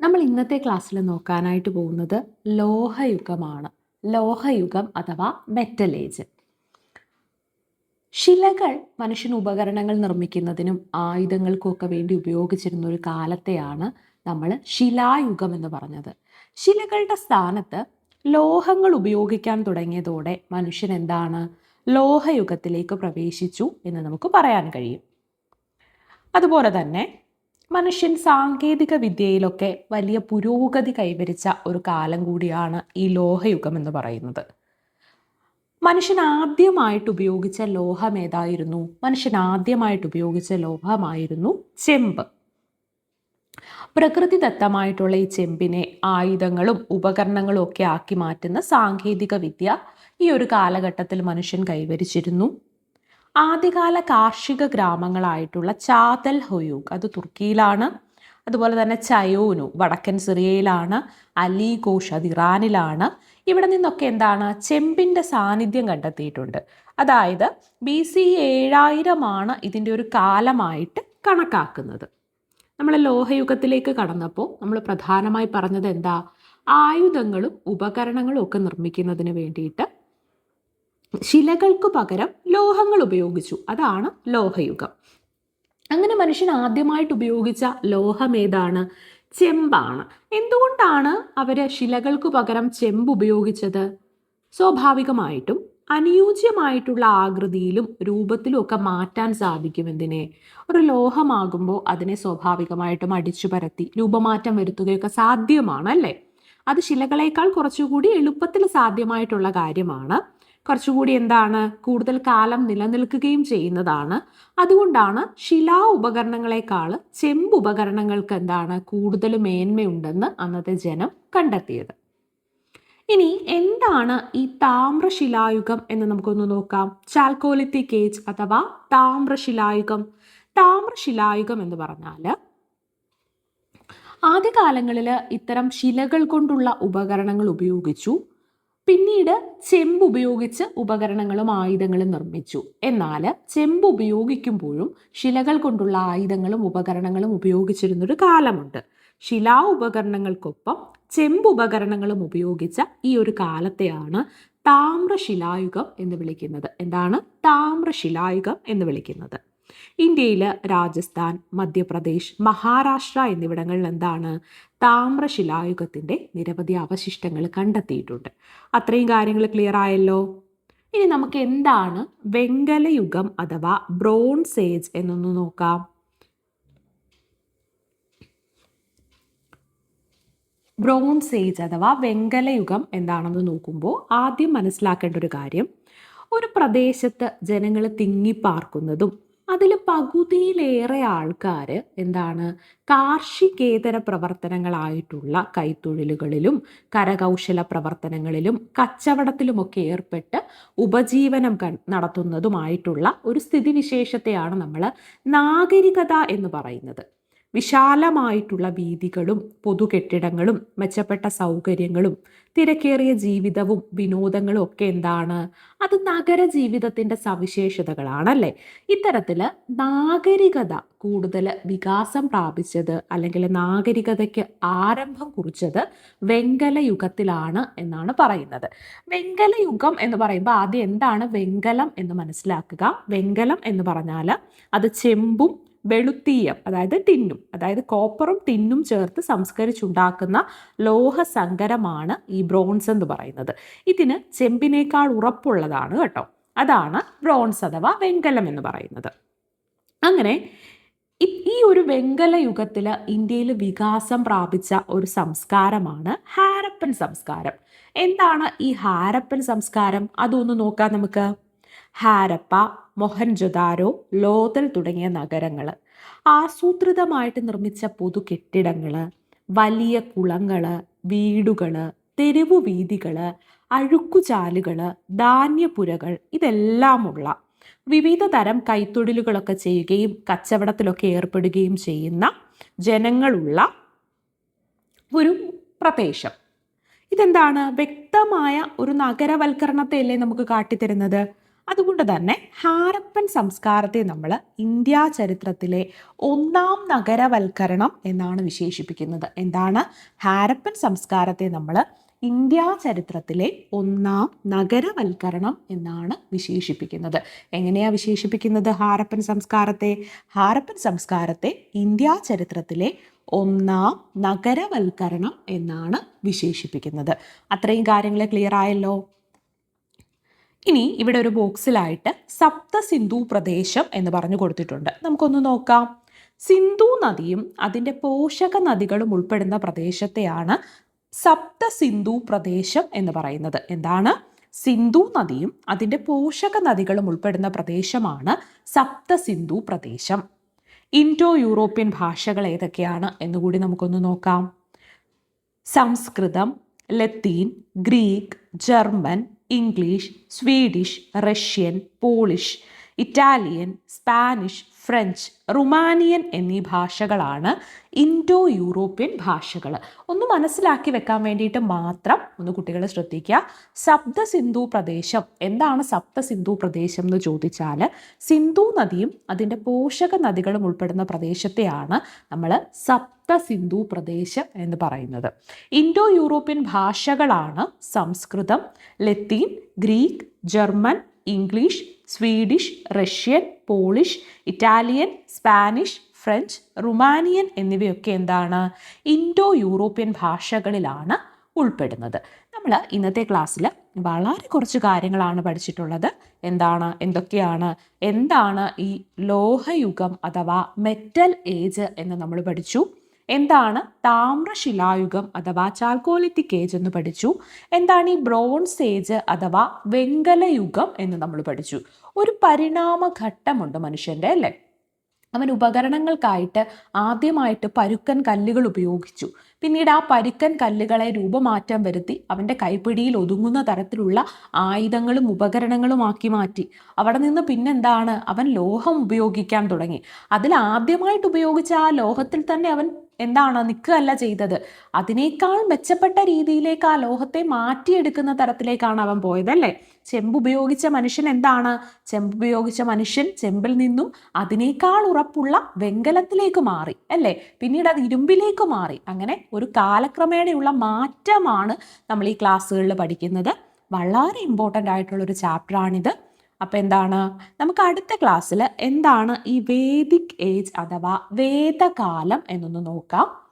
നമ്മൾ ഇന്നത്തെ ക്ലാസ്സിൽ നോക്കാനായിട്ട് പോകുന്നത് ലോഹയുഗമാണ്. ലോഹയുഗം അഥവാ മെറ്റൽ ഏജ് ശിലകൾ മനുഷ്യൻ ഉപകരണങ്ങൾ നിർമ്മിക്കുന്നതിനും ആയുധങ്ങൾക്കൊക്കെ വേണ്ടി ഉപയോഗിച്ചിരുന്ന ഒരു കാലത്തെയാണ് നമ്മൾ ശിലായുഗം എന്ന് പറഞ്ഞത്. ശിലകളുടെ സ്ഥാനത്ത് ലോഹങ്ങൾ ഉപയോഗിക്കാൻ തുടങ്ങിയതോടെ മനുഷ്യൻ എന്താണ്? ലോഹയുഗത്തിലേക്ക് പ്രവേശിച്ചു എന്ന് നമുക്ക് പറയാൻ കഴിയും. അതുപോലെ തന്നെ മനുഷ്യൻ സാങ്കേതിക വിദ്യയിലൊക്കെ വലിയ പുരോഗതി കൈവരിച്ച ഒരു കാലം കൂടിയാണ് ഈ ലോഹയുഗം എന്ന് പറയുന്നത്. മനുഷ്യൻ ആദ്യമായിട്ട് ഉപയോഗിച്ച ലോഹം ഏതായിരുന്നു? മനുഷ്യൻ ആദ്യമായിട്ട് ഉപയോഗിച്ച ലോഹമായിരുന്നു ചെമ്പ്. പ്രകൃതിദത്തമായിട്ടുള്ള ഈ ചെമ്പിനെ ആയുധങ്ങളും ഉപകരണങ്ങളും ഒക്കെ ആക്കി മാറ്റുന്ന സാങ്കേതിക വിദ്യ ഈ ഒരു കാലഘട്ടത്തിൽ മനുഷ്യൻ കൈവരിച്ചിരുന്നു. ആദ്യകാല കാർഷിക ഗ്രാമങ്ങളായിട്ടുള്ള ചാതൽ ഹൊയൂഗ് അത് തുർക്കിയിലാണ്. അതുപോലെ തന്നെ ചയോനു വടക്കൻ സിറിയയിലാണ്. അലി ഘോഷ് അത് ഇറാനിലാണ്. ഇവിടെ നിന്നൊക്കെ എന്താണ്? ചെമ്പിന്റെ സാന്നിധ്യം കണ്ടെത്തിയിട്ടുണ്ട്. അതായത് ബി സി ഏഴായിരമാണ് ഇതിന്റെ ഒരു കാലമായിട്ട് കണക്കാക്കുന്നത്. നമ്മൾ ലോഹയുഗത്തിലേക്ക് കടന്നപ്പോൾ നമ്മൾ പ്രധാനമായി പറഞ്ഞത് എന്താ? ആയുധങ്ങളും ഉപകരണങ്ങളും ഒക്കെ നിർമ്മിക്കുന്നതിന് വേണ്ടിയിട്ട് ശിലകൾക്ക് പകരം ലോഹങ്ങൾ ഉപയോഗിച്ചു. അതാണ് ലോഹയുഗം. അങ്ങനെ മനുഷ്യൻ ആദ്യമായിട്ട് ഉപയോഗിച്ച ലോഹം ഏതാണ്? ചെമ്പാണ്. എന്തുകൊണ്ടാണ് അവർ ശിലകൾക്ക് പകരം ചെമ്പ് ഉപയോഗിച്ചത്? സ്വാഭാവികമായിട്ടും അനുയോജ്യമായിട്ടുള്ള ആകൃതിയിലും രൂപത്തിലും ഒക്കെ മാറ്റാൻ സാധിക്കും എന്തിനെ? ഒരു ലോഹമാകുമ്പോൾ അതിനെ സ്വാഭാവികമായിട്ടും അടിച്ചു പരത്തി രൂപമാറ്റം വരുത്തുകയൊക്കെ സാധ്യമാണ് അല്ലേ? അത് ശിലകളേക്കാൾ കുറച്ചുകൂടി എളുപ്പത്തിൽ സാധ്യമായിട്ടുള്ള കാര്യമാണ്. കുറച്ചുകൂടി എന്താണ് കൂടുതൽ കാലം നിലനിൽക്കുകയും ചെയ്യുന്നതാണ്. അതുകൊണ്ടാണ് ശിലാ ഉപകരണങ്ങളെക്കാൾ ചെമ്പ് ഉപകരണങ്ങൾക്ക് എന്താണ് കൂടുതൽ മേന്മയുണ്ടെന്ന് അന്നത്തെ ജനം കണ്ടെത്തിയത്. ഇനി എന്താണ് ഈ താമ്രശിലായുഗം എന്ന് നമുക്കൊന്ന് നോക്കാം. ചാൽക്കോലിത്തിക് കേജ് അഥവാ താമ്രശിലായുഗം താമ്രശിലായുഗം എന്ന് പറഞ്ഞാൽ ആദ്യകാലങ്ങളിൽ ഇത്തരം ശിലകൾ കൊണ്ടുള്ള ഉപകരണങ്ങൾ ഉപയോഗിച്ചു. പിന്നീട് ചെമ്പ് ഉപയോഗിച്ച് ഉപകരണങ്ങളും ആയുധങ്ങളും നിർമ്മിച്ചു. എന്നാൽ ചെമ്പ് ഉപയോഗിക്കുമ്പോഴും ശിലകൾ കൊണ്ടുള്ള ആയുധങ്ങളും ഉപകരണങ്ങളും ഉപയോഗിച്ചിരുന്നൊരു കാലമുണ്ട്. ശിലാ ഉപകരണങ്ങൾക്കൊപ്പം ചെമ്പ് ഉപകരണങ്ങളും ഉപയോഗിച്ച ഈ ഒരു കാലത്തെയാണ് താമ്രശിലായുഗം എന്ന് വിളിക്കുന്നത്. എന്താണ്? താമ്രശിലായുഗം എന്ന് വിളിക്കുന്നത്. ഇന്ത്യയിൽ രാജസ്ഥാൻ മധ്യപ്രദേശ് മഹാരാഷ്ട്ര എന്നിവിടങ്ങളിൽ എന്താണ് താമ്രശിലായുഗത്തിന്റെ നിരവധി അവശിഷ്ടങ്ങൾ കണ്ടെത്തിയിട്ടുണ്ട്. അത്രയും കാര്യങ്ങൾ ക്ലിയർ ആയല്ലോ? ഇനി നമുക്ക് എന്താണ് വെങ്കലയുഗം അഥവാ ബ്രോൺസ് ഏജ് എന്നൊന്ന് നോക്കാം. ബ്രോൺസ് ഏജ് അഥവാ വെങ്കലയുഗം എന്താണെന്ന് നോക്കുമ്പോൾ ആദ്യം മനസ്സിലാക്കേണ്ട ഒരു കാര്യം ഒരു പ്രദേശത്ത് ജനങ്ങൾ തിങ്ങിപ്പാർക്കുന്നതും അതിൽ പകുതിയിലേറെ ആൾക്കാർ എന്താണ് കാർഷികേതര പ്രവർത്തനങ്ങളായിട്ടുള്ള കൈത്തൊഴിലുകളിലും കരകൗശല പ്രവർത്തനങ്ങളിലും കച്ചവടത്തിലുമൊക്കെ ഏർപ്പെട്ട് ഉപജീവനം നടത്തുന്നതുമായിട്ടുള്ള ഒരു സ്ഥിതിവിശേഷത്തെയാണ് നമ്മൾ നാഗരികത എന്ന് പറയുന്നത്. വിശാലമായിട്ടുള്ള വീതികളും പൊതുകെട്ടിടങ്ങളും മെച്ചപ്പെട്ട സൗകര്യങ്ങളും തിരക്കേറിയ ജീവിതവും വിനോദങ്ങളും ഒക്കെ എന്താണ്? അത് നഗര ജീവിതത്തിന്റെ സവിശേഷതകളാണല്ലേ? ഇത്തരത്തിൽ നാഗരികത കൂടുതൽ വികാസം പ്രാപിച്ചത് അല്ലെങ്കിൽ നാഗരികതയ്ക്ക് ആരംഭം കുറിച്ചത് വെങ്കല യുഗത്തിലാണ് എന്നാണ് പറയുന്നത്. വെങ്കല യുഗം എന്ന് പറയുമ്പോൾ ആദ്യം എന്താണ് വെങ്കലം എന്ന് മനസ്സിലാക്കുക? വെങ്കലം എന്ന് പറഞ്ഞാൽ അത് ചെമ്പും വെളുത്തീയം അതായത് ടിന്നും അതായത് കോപ്പറും ടിന്നും ചേർത്ത് സംസ്കരിച്ചുണ്ടാക്കുന്ന ലോഹസങ്കരമാണ് ഈ ബ്രോൺസ് എന്ന് പറയുന്നത്. ഇതിന് ചെമ്പിനേക്കാൾ ഉറപ്പുള്ളതാണ് കേട്ടോ. അതാണ് ബ്രോൺസ് അഥവാ വെങ്കലം എന്ന് പറയുന്നത്. അങ്ങനെ ഈ ഒരു വെങ്കല യുഗത്തിൽ ഇന്ത്യയിൽ വികാസം പ്രാപിച്ച ഒരു സംസ്കാരമാണ് ഹാരപ്പൻ സംസ്കാരം. എന്താണ് ഈ ഹാരപ്പൻ സംസ്കാരം? അതൊന്ന് നോക്കാം നമുക്ക്. ഹാരപ്പ മൊഹൻജൊദാരോ ലോതൽ തുടങ്ങിയ നഗരങ്ങൾ ആസൂത്രിതമായിട്ട് നിർമ്മിച്ച പൊതു കെട്ടിടങ്ങൾ വലിയ കുളങ്ങൾ വീടുകൾ തെരുവു വീതികൾ അഴുക്കുചാലുകൾ ധാന്യപുരകൾ ഇതെല്ലാമുള്ള വിവിധ തരം കൈത്തൊഴിലുകളൊക്കെ ചെയ്യുകയും കച്ചവടത്തിലൊക്കെ ഏർപ്പെടുകയും ചെയ്യുന്ന ജനങ്ങളുള്ള ഒരു പ്രദേശം. ഇതെന്താണ്? വ്യക്തമായ ഒരു നഗരവൽക്കരണത്തെ അല്ലേ നമുക്ക് കാട്ടിത്തരുന്നത്? അതുകൊണ്ട് തന്നെ ഹാരപ്പൻ സംസ്കാരത്തെ നമ്മൾ ഇന്ത്യ ചരിത്രത്തിലെ ഒന്നാം നഗരവൽക്കരണം എന്നാണ് വിശേഷിപ്പിക്കുന്നത്. എന്താണ്? ഹാരപ്പൻ സംസ്കാരത്തെ നമ്മൾ ഇന്ത്യ ചരിത്രത്തിലെ ഒന്നാം നഗരവൽക്കരണം എന്നാണ് വിശേഷിപ്പിക്കുന്നത്. എങ്ങനെയാണ് വിശേഷിപ്പിക്കുന്നത് ഹാരപ്പൻ സംസ്കാരത്തെ? ഹാരപ്പൻ സംസ്കാരത്തെ ഇന്ത്യ ചരിത്രത്തിലെ ഒന്നാം നഗരവൽക്കരണം എന്നാണ് വിശേഷിപ്പിക്കുന്നത്. അത്രയും കാര്യങ്ങൾ ക്ലിയർ ആയല്ലോ? ഇനി ഇവിടെ ഒരു ബോക്സിലായിട്ട് സപ്ത സിന്ധു പ്രദേശം എന്ന് പറഞ്ഞു കൊടുത്തിട്ടുണ്ട്. നമുക്കൊന്ന് നോക്കാം. സിന്ധു നദിയും അതിന്റെ പോഷക നദികളും ഉൾപ്പെടുന്ന പ്രദേശത്തെയാണ് സപ്ത സിന്ധു പ്രദേശം എന്ന് പറയുന്നത്. എന്താണ്? സിന്ധു നദിയും അതിന്റെ പോഷക നദികളും ഉൾപ്പെടുന്ന പ്രദേശമാണ് സപ്ത സിന്ധു പ്രദേശം. ഇൻഡോ യൂറോപ്യൻ ഭാഷകൾ ഏതൊക്കെയാണ് എന്നുകൂടി നമുക്കൊന്ന് നോക്കാം. സംസ്കൃതം ലത്തീൻ Greek German English Swedish Russian Polish Italian Spanish French Romanian എന്നീ ഭാഷകളാണ് ഇൻഡോ യൂറോപ്യൻ ഭാഷകൾ. ഒന്ന് മനസ്സിലാക്കി വെക്കാൻ വേണ്ടിയിട്ട് മാത്രം ഒന്ന് കുട്ടികൾ ശ്രദ്ധിക്കുക. സപ്ത സിന്ധു പ്രദേശം. എന്താണ് സപ്ത സിന്ധു പ്രദേശം എന്ന് ചോദിച്ചാൽ സിന്ധു നദിയും അതിന്റെ പോഷക നദികളും ഉൾപ്പെടുന്ന പ്രദേശത്തെയാണ് നമ്മൾ സപ്ത സിന്ധു പ്രദേശം എന്ന് പറയുന്നത്. ഇൻഡോ യൂറോപ്യൻ ഭാഷകളാണ് സംസ്കൃതം ലത്തീൻ Greek German English Swedish Russian Polish Italian Spanish French Romanian എന്നിവയൊക്കെ എന്താണ്? ഇൻഡോ യൂറോപ്യൻ ഭാഷകളിലാണ് ഉൾപ്പെടുന്നത്. നമ്മൾ ഇന്നത്തെ ക്ലാസ്സിൽ വളരെ കുറച്ച് കാര്യങ്ങളാണ് പഠിച്ചിട്ടുള്ളത്. എന്താണ്? എന്തൊക്കെയാണ്? എന്താണ് ഈ ലോഹയുഗം അഥവാ മെറ്റൽ ഏജ് എന്ന് നമ്മൾ പഠിച്ചു. എന്താണ് താമ്രശിലായുഗം അഥവാ ചാൽക്കോലിത്തിക് ഏജ് എന്ന് പഠിച്ചു. എന്താണ് ഈ ബ്രോൺസ് ഏജ് അഥവാ വെങ്കലയുഗം എന്ന് നമ്മൾ പഠിച്ചു. ഒരു പരിണാമ ഘട്ടമുണ്ട് മനുഷ്യന്റെ അല്ലേ? അവൻ ഉപകരണങ്ങൾക്കായിട്ട് ആദ്യമായിട്ട് പരുക്കൻ കല്ലുകൾ ഉപയോഗിച്ചു. പിന്നീട് ആ പരുക്കൻ കല്ലുകളെ രൂപമാറ്റം വരുത്തി അവന്റെ കൈപ്പിടിയിൽ ഒതുങ്ങുന്ന തരത്തിലുള്ള ആയുധങ്ങളും ഉപകരണങ്ങളും ആക്കി മാറ്റി. അവിടെ നിന്ന് പിന്നെന്താണ്? അവൻ ലോഹം ഉപയോഗിക്കാൻ തുടങ്ങി. അതിൽ ആദ്യമായിട്ട് ഉപയോഗിച്ച ആ ലോഹത്തിൽ തന്നെ അവൻ എന്താണ് നിൽക്കുകയല്ല ചെയ്തത്. അതിനേക്കാൾ മെച്ചപ്പെട്ട രീതിയിലേക്ക് ആ ലോഹത്തെ മാറ്റിയെടുക്കുന്ന തരത്തിലേക്കാണ് അവൻ പോയതല്ലേ? ചെമ്പ് ഉപയോഗിച്ച മനുഷ്യൻ എന്താണ്? ചെമ്പ് ഉപയോഗിച്ച മനുഷ്യൻ ചെമ്പിൽ നിന്നും അതിനേക്കാൾ ഉറപ്പുള്ള വെങ്കലത്തിലേക്ക് മാറി അല്ലേ? പിന്നീട് അത് ഇരുമ്പിലേക്ക് മാറി. അങ്ങനെ ഒരു കാലക്രമേണയുള്ള മാറ്റമാണ് നമ്മൾ ഈ ക്ലാസ്സുകളിൽ പഠിക്കുന്നത്. വളരെ ഇമ്പോർട്ടന്റ് ആയിട്ടുള്ളൊരു ചാപ്റ്ററാണിത് അപ്പോൾ എന്താണ്? നമുക്ക് അടുത്ത ക്ലാസ്സിൽ എന്താണ് ഈ വേദിക് ഏജ് അഥവാ വേദകാലം എന്നൊന്ന് നോക്കാം.